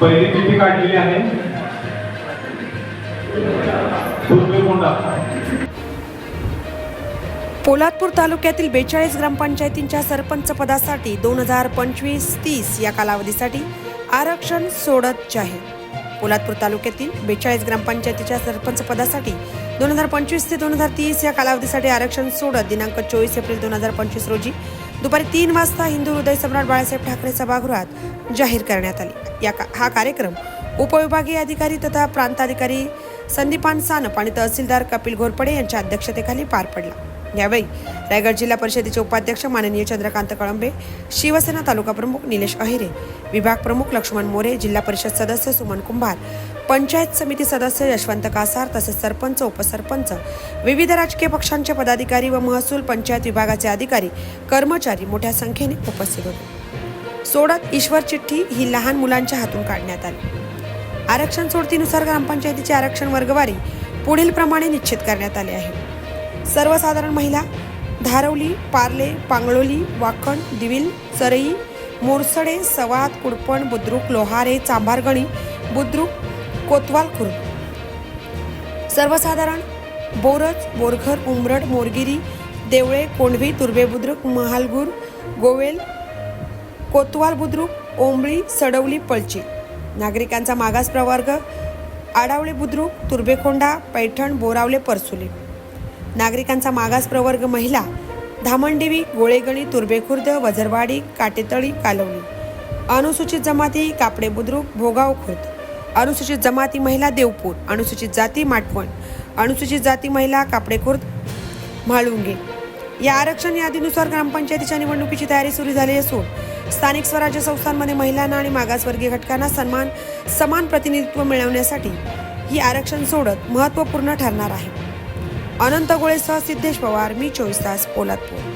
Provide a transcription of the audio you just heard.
पहिली चिठ्ठी काढलेली आहे? पोलादपूर तालुक्यातील बेचाळीस ग्रामपंचायतींच्या सरपंच पदासाठी दोन हजार पंचवीस तीस या कालावधीसाठी आरक्षण सोडत जाहीर. पोलादपूर तालुक्यातील बेचाळीस ग्रामपंचायतीच्या सरपंच पदासाठी दोन हजार पंचवीस ते दोन हजार तीस या कालावधीसाठी आरक्षण सोडत दिनांक चोवीस एप्रिल दोन हजार पंचवीस रोजी दुपारी तीन वाजता हिंदू हृदय सम्राट बाळासाहेब ठाकरे सभागृहात जाहीर करण्यात आली. या का- हा कार्यक्रम उपविभागीय अधिकारी तथा प्रांताधिकारी संदीपान सानप आणि तहसीलदार कपिल घोरपडे यांच्या अध्यक्षतेखाली पार पडला. यावेळी रायगड जिल्हा परिषदेचे उपाध्यक्ष माननीय चंद्रकांत कळंबे शिवसेना तालुका प्रमुख निलेश अहिरे विभाग प्रमुख लक्ष्मण मोरे जिल्हा परिषद सदस्य सुमन कुंभार पंचायत समिती सदस्य यशवंत कासार तसेच सरपंच उपसरपंच विविध राजकीय पक्षांचे पदाधिकारी व महसूल पंचायत विभागाचे अधिकारी कर्मचारी मोठ्या संख्येने उपस्थित होते. सोडत ईश्वर चिठ्ठी ही लहान मुलांच्या हातून काढण्यात आली. आरक्षण सोडतीनुसार ग्रामपंचायतीची आरक्षण वर्गवारी पुढील प्रमाणे निश्चित करण्यात आले आहे. सर्वसाधारण महिला धारवली पार्ले पांगळोली वाकण दिविल चरई मोरसडे सवाद कुडपण बुद्रुक लोहारे चांभारगणी बुद्रुक कोतवाल खुर्द. सर्वसाधारण बोरज बोरघर उमरड मोरगिरी देवळे कोंढवी तुर्बे बुद्रुक महालगूर गोवेल कोतवाल बुद्रुक ओंबळी सडवली पळची. नागरिकांचा मागास प्रवर्ग आडावळे बुद्रुक तुर्बेकोंडा पैठण बोरावले परसुले. नागरिकांचा मागास प्रवर्ग महिला धामणदेवी गोळेगणी तुर्बेखुर्द वझरवाडी काटेतळी कालवली. अनुसूचित जमाती कापडे बुद्रुक भोगाव खुर्द. अनुसूचित जमाती महिला देवपूर अनुसूचित जाती माटवण अनुसूचित जाती महिला कापडे खुर्द म्हाळुंगे. या आरक्षण यादीनुसार ग्रामपंचायतीच्या निवडणुकीची तयारी सुरू झाली असून स्थानिक स्वराज्य संस्थांमध्ये महिलांना आणि मागासवर्गीय घटकांना सन्मान समान प्रतिनिधित्व मिळवण्यासाठी ही आरक्षण सोडत महत्त्वपूर्ण ठरणार आहे. अनंत गोळेसह सिद्धेश पवार मी चोवीस तास पोलादपूर.